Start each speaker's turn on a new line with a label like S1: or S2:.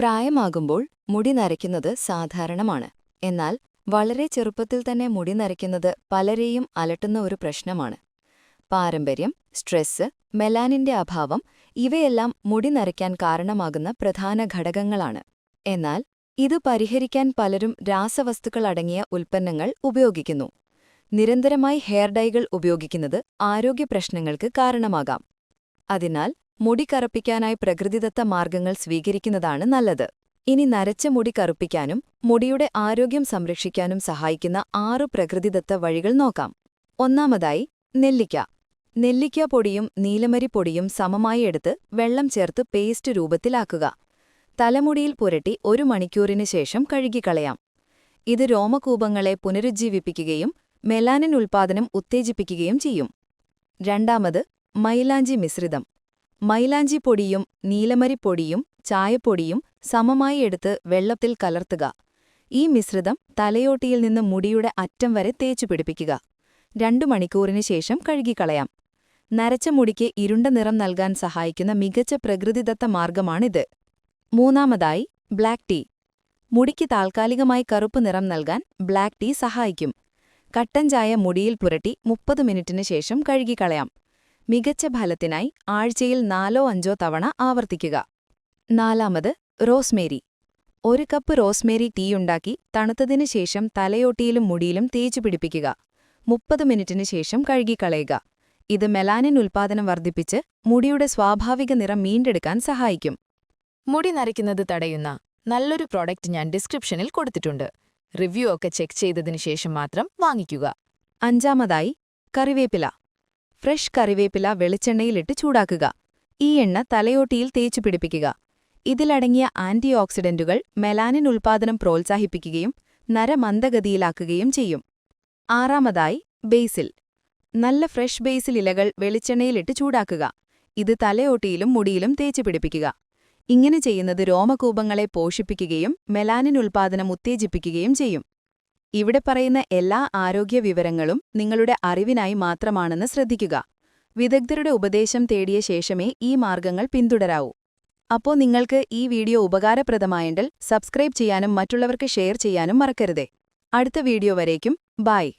S1: പ്രായമാകുമ്പോൾ മുടി നരയ്ക്കുന്നത് സാധാരണമാണ്. എന്നാൽ വളരെ ചെറുപ്പത്തിൽ തന്നെ മുടി നരയ്ക്കുന്നത് പലരെയും അലട്ടുന്ന ഒരു പ്രശ്നമാണ്. പാരമ്പര്യം സ്ട്രെസ് മെലാനിന്റെ അഭാവം ഇവയെല്ലാം മുടി നരയ്ക്കാൻ കാരണമാകുന്ന പ്രധാന ഘടകങ്ങളാണ്. എന്നാൽ ഇത് പരിഹരിക്കാൻ പലരും രാസവസ്തുക്കൾ അടങ്ങിയ ഉൽപ്പന്നങ്ങൾ ഉപയോഗിക്കുന്നു. നിരന്തരമായി ഹെയർ ഡൈകൾ ഉപയോഗിക്കുന്നത് ആരോഗ്യപ്രശ്നങ്ങൾക്ക് കാരണമാകാം. അതിനാൽ മുടി കറുപ്പിക്കാനായി പ്രകൃതിദത്ത മാർഗങ്ങൾ സ്വീകരിക്കുന്നതാണ് നല്ലത്. ഇനി നരച്ച മുടി കറുപ്പിക്കാനും മുടിയുടെ ആരോഗ്യം സംരക്ഷിക്കാനും സഹായിക്കുന്ന ആറു പ്രകൃതിദത്ത വഴികൾ നോക്കാം. ഒന്നാമതായി നെല്ലിക്ക. നെല്ലിക്ക പൊടിയും നീലമരി പൊടിയും സമമായി എടുത്ത് വെള്ളം ചേർത്ത് പേസ്റ്റ് രൂപത്തിലാക്കുക. തലമുടിയിൽ പുരട്ടി ഒരു മണിക്കൂറിന് ശേഷം കഴുകിക്കളയാം. ഇത് രോമകൂപങ്ങളെ പുനരുജ്ജീവിപ്പിക്കുകയും മെലാനിൻ ഉൽപ്പാദനം ഉത്തേജിപ്പിക്കുകയും ചെയ്യും. രണ്ടാമത് മൈലാഞ്ചി മിശ്രിതം. മൈലാഞ്ചി പൊടിയും നീലമരിപ്പൊടിയും ചായപ്പൊടിയും സമമായി എടുത്ത് വെള്ളത്തിൽ കലർത്തുക. ഈ മിശ്രിതം തലയോട്ടിയിൽ നിന്ന് മുടിയുടെ അറ്റം വരെ തേച്ചു പിടിപ്പിക്കുക. രണ്ടു മണിക്കൂറിന് ശേഷം കഴുകിക്കളയാം. നരച്ച മുടിക്ക് ഇരുണ്ട നിറം നൽകാൻ സഹായിക്കുന്ന മികച്ച പ്രകൃതിദത്ത മാർഗമാണിത്. മൂന്നാമതായി ബ്ലാക്ക് ടീ. മുടിക്ക് താൽക്കാലികമായി കറുപ്പ് നിറം നൽകാൻ ബ്ലാക്ക് ടീ സഹായിക്കും. കട്ടൻ ചായ മുടിയിൽ പുരട്ടി മുപ്പത് മിനിറ്റിന് ശേഷം കഴുകിക്കളയാം. മികച്ച ഫലത്തിനായി ആഴ്ചയിൽ നാലോ അഞ്ചോ തവണ ആവർത്തിക്കുക. നാലാമത് റോസ്മേരി. ഒരു കപ്പ് റോസ്മേരി ടീയുണ്ടാക്കി തണുത്തതിനു ശേഷം തലയോട്ടിയിലും മുടിയിലും തേച്ചു പിടിപ്പിക്കുക. മുപ്പത് മിനിറ്റിന് ശേഷം കഴുകിക്കളയുക. ഇത് മെലാനിൻ ഉൽപ്പാദനം വർദ്ധിപ്പിച്ച് മുടിയുടെ സ്വാഭാവിക നിറം വീണ്ടെടുക്കാൻ സഹായിക്കും.
S2: മുടി നരയ്ക്കുന്നത് തടയുന്ന നല്ലൊരു പ്രോഡക്റ്റ് ഞാൻ ഡിസ്ക്രിപ്ഷനിൽ കൊടുത്തിട്ടുണ്ട്. റിവ്യൂ ഒക്കെ ചെക്ക് ചെയ്തതിനു ശേഷം മാത്രം വാങ്ങിക്കുക.
S1: അഞ്ചാമതായി കറിവേപ്പില. ഫ്രഷ് കറിവേപ്പില വെളിച്ചെണ്ണയിലിട്ട് ചൂടാക്കുക. ഈ എണ്ണ തലയോട്ടിയിൽ തേച്ചു പിടിപ്പിക്കുക. ഇതിലടങ്ങിയ ആന്റി ഓക്സിഡന്റുകൾ മെലാനിൻ ഉൽപ്പാദനം പ്രോത്സാഹിപ്പിക്കുകയും നരമന്ദഗതിയിലാക്കുകയും ചെയ്യും. ആറാമതായി ബേസിൽ. നല്ല ഫ്രഷ് ബേസിൽ ഇലകൾ വെളിച്ചെണ്ണയിലിട്ട് ചൂടാക്കുക. ഇത് തലയോട്ടിയിലും മുടിയിലും തേച്ചു പിടിപ്പിക്കുക. ഇങ്ങനെ ചെയ്യുന്നത് രോമകൂപങ്ങളെ പോഷിപ്പിക്കുകയും മെലാനിൻ ഉൽപ്പാദനം ഉത്തേജിപ്പിക്കുകയും ചെയ്യും. ഇവിടെ പറയുന്ന എല്ലാ ആരോഗ്യ വിവരങ്ങളും നിങ്ങളുടെ അറിവിനായി മാത്രമാണെന്ന് ശ്രദ്ധിക്കുക. വിദഗ്ധരുടെ ഉപദേശം തേടിയ ശേഷമേ ഈ മാർഗങ്ങൾ പിന്തുടരാവൂ. അപ്പോൾ നിങ്ങൾക്ക് ഈ വീഡിയോ ഉപകാരപ്രദമായെങ്കിൽ സബ്സ്ക്രൈബ് ചെയ്യാനും മറ്റുള്ളവർക്ക് ഷെയർ ചെയ്യാനും മറക്കരുതേ. അടുത്ത വീഡിയോ വരേക്കും. ബായ്